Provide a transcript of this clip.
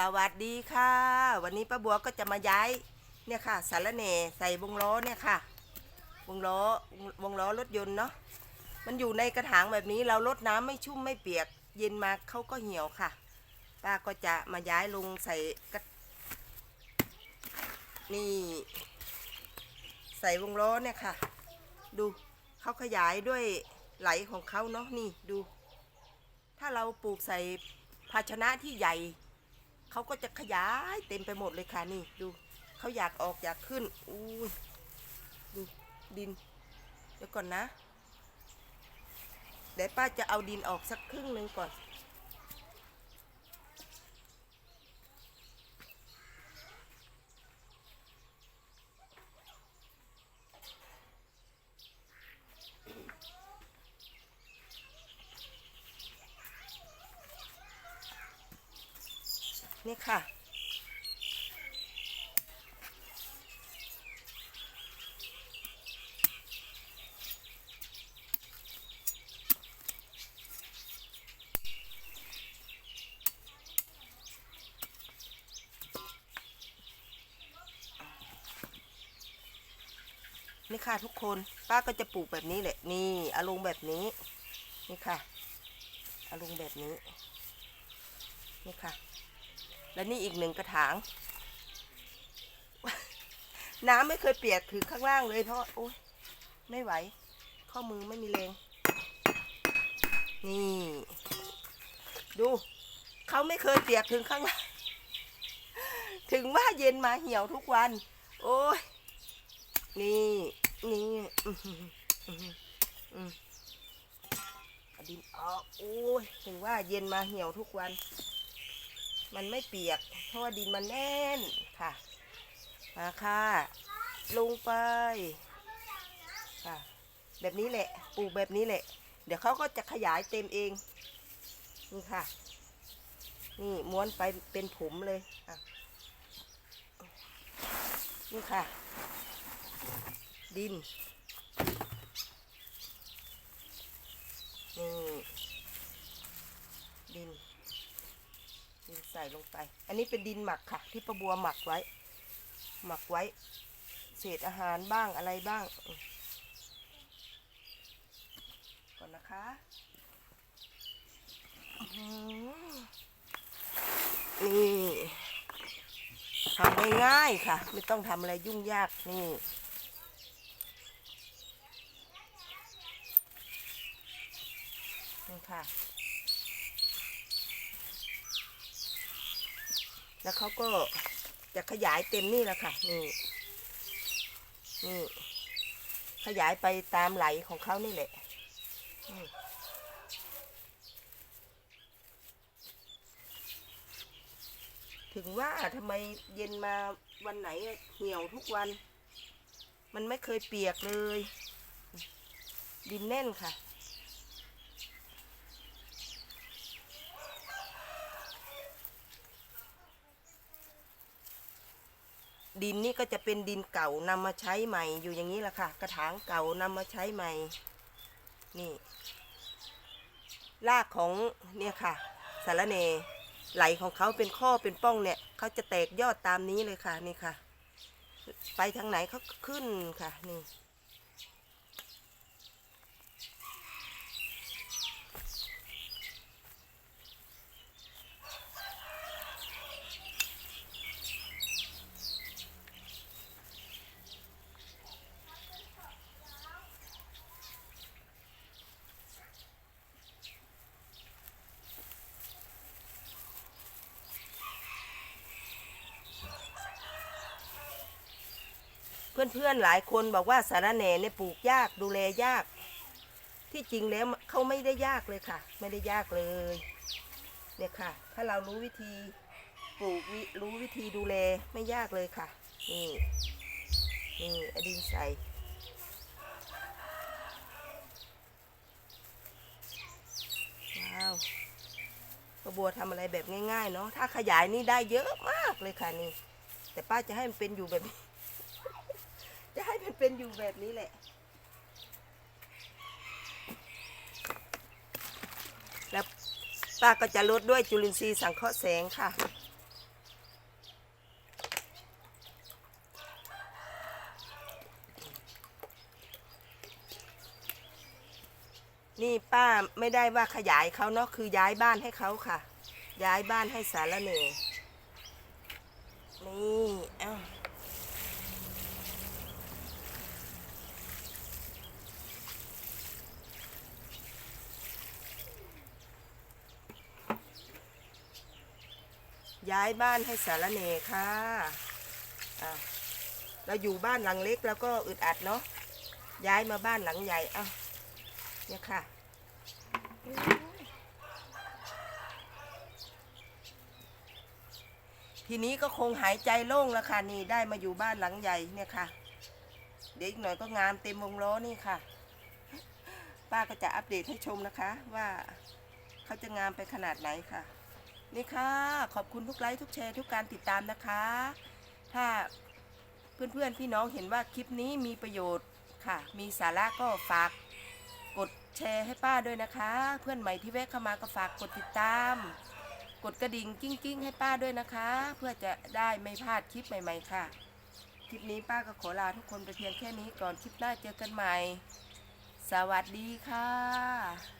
สวัสดีค่ะ วันนี้ป้าบัวก็จะมาย้ายเนี่ยค่ะสารเนใส่วงล้อเนี่ยค่ะ วงล้อวงล้อรถยนต์เนาะมันอยู่ในกระถางแบบนี้เราลดน้ำไม่ชุ่มไม่เปียก เย็นมาเขาก็เหี่ยวค่ะ ป้าก็จะมาย้ายลงใส่กระนี่ ใส่วงล้อเนี่ยค่ะ ดูเขาขยายด้วยไหลของเขาเนาะนี่ดู ถ้าเราปลูกใส่ภาชนะที่ใหญ่ เขาก็จะขยายเต็มไปหมดเลยค่ะนี่ดูเขาอยากออกอยากขึ้นอู้ยดูดิน เดี๋ยวก่อนนะเดี๋ยวป้าจะเอาดินออกสักครึ่งหนึ่งก่อน นี่ค่ะ นี่ค่ะทุกคนป้าก็จะปลูกแบบนี้แหละ นี่อารมณ์แบบนี้ นี่ค่ะอารมณ์แบบนี้ นี่ค่ะ และนี่อีกหนึ่งกระถาง น้ำไม่เคยเปียกถึงข้างล่างเลยเพราะโอ๊ยไม่ไหว ข้อมือไม่มีแรงนี่ ดูเขาไม่เคยเปียกถึงข้างล่าง ถึงว่าเย็นมาเหี่ยวทุกวัน โอ้ยนี่นี่อดินออกโอ้ยถึงว่าเย็นมาเหี่ยวทุกวัน มันไม่เปียก เพราะว่าดินมันแน่นค่ะ มาค่ะ ลงไปค่ะ แบบนี้แหละ ปลูกแบบนี้แหละ เดี๋ยวเขาก็จะขยายเต็มเอง นี่ค่ะ นี่ม้วนไปเป็นผมเลยอะนี่ค่ะ ดินนี่ดิน ดินใส่ลงไป อันนี้เป็นดินหมักค่ะ ที่ประบัวหมักไว้ หมักไว้ เศษอาหารบ้างอะไรบ้าง ก่อนนะคะนี่ทำง่ายๆค่ะ ไม่ต้องทำอะไรยุ่งยากนี่นี่ค่ะ แล้วเขาก็จะขยายเต็มนี่แหละค่ะ นี่ นี่ ขยายไปตามไหลของเขานี่แหละถึงว่าทำไมเย็นมาวันไหนเหี่ยวทุกวัน มันไม่เคยเปียกเลย ดินแน่นค่ะ ดินนี่ก็จะเป็นดินเก่านำมาใช้ใหม่อยู่อย่างนี้แหละค่ะ กระถางเก่านำมาใช้ใหม่ นี่รากของเนี่ยค่ะสารเนไหลของเขาเป็นข้อเป็นป้องเนี่ยเขาจะแตกยอดตามนี้เลยค่ะนี่ค่ะ ไปทางไหนเขาขึ้นค่ะนี่ เพื่อนๆหลายคนบอกว่าสาระแหน่เนี่ยปลูกยากดูแลยาก ที่จริงแล้วเขาไม่ได้ยากเลยค่ะ ไม่ได้ยากเลยเนี่ยค่ะ ถ้าเรารู้วิธีปลูกวิรู้วิธีดูแลไม่ยากเลยค่ะ นี่นี่อดินใส่ว้าวป้าบัวทำอะไรแบบง่ายๆเนาะถ้าขยายนี่ได้เยอะมากเลยค่ะนี่ แต่ป้าจะให้มันเป็นอยู่แบบนี้ ให้มันเป็นอยู่แบบนี้แหละ แล้วตาก็จะลดด้วยจุลินทรีย์สังเคราะห์แสงค่ะ นี่ป้าไม่ได้ว่าขยายเขาเนาะคือย้ายบ้านให้เขาค่ะ ย้ายบ้านให้สารเนนี่ เอ้า ย้ายบ้านให้สารเนค่ะอะ เราอยู่บ้านหลังเล็กแล้วก็อึดอัดเนาะ ย้ายมาบ้านหลังใหญ่เอ้าเนี่ยค่ะ ทีนี้ก็คงหายใจโล่งแล้วค่ะนี่ได้มาอยู่บ้านหลังใหญ่เนี่ยค่ะ เดี๋ยวอีกหน่อยก็งามเต็มวงล้อนี่ค่ะ ป้าก็จะอัปเดตให้ชมนะคะ ว่าเขาจะงามไปขนาดไหนค่ะ นี่ค่ะ ขอบคุณทุกไลค์ทุกแชร์ทุกการติดตามนะคะ ถ้าเพื่อนๆพี่น้องเห็นว่าคลิปนี้มีประโยชน์ค่ะ มีสาระก็ฝากกดแชร์ให้ป้าด้วยนะคะ เพื่อนใหม่ที่แวะเข้ามาก็ฝากกดติดตาม กดกระดิ่งกิ้งกิ้งๆให้ป้าด้วยนะคะ เพื่อจะได้ไม่พลาดคลิปใหม่ๆค่ะ คลิปนี้ป้าก็ขอลาทุกคนไปเพียงแค่นี้ก่อนคลิปหน้าเจอกันใหม่ สวัสดีค่ะ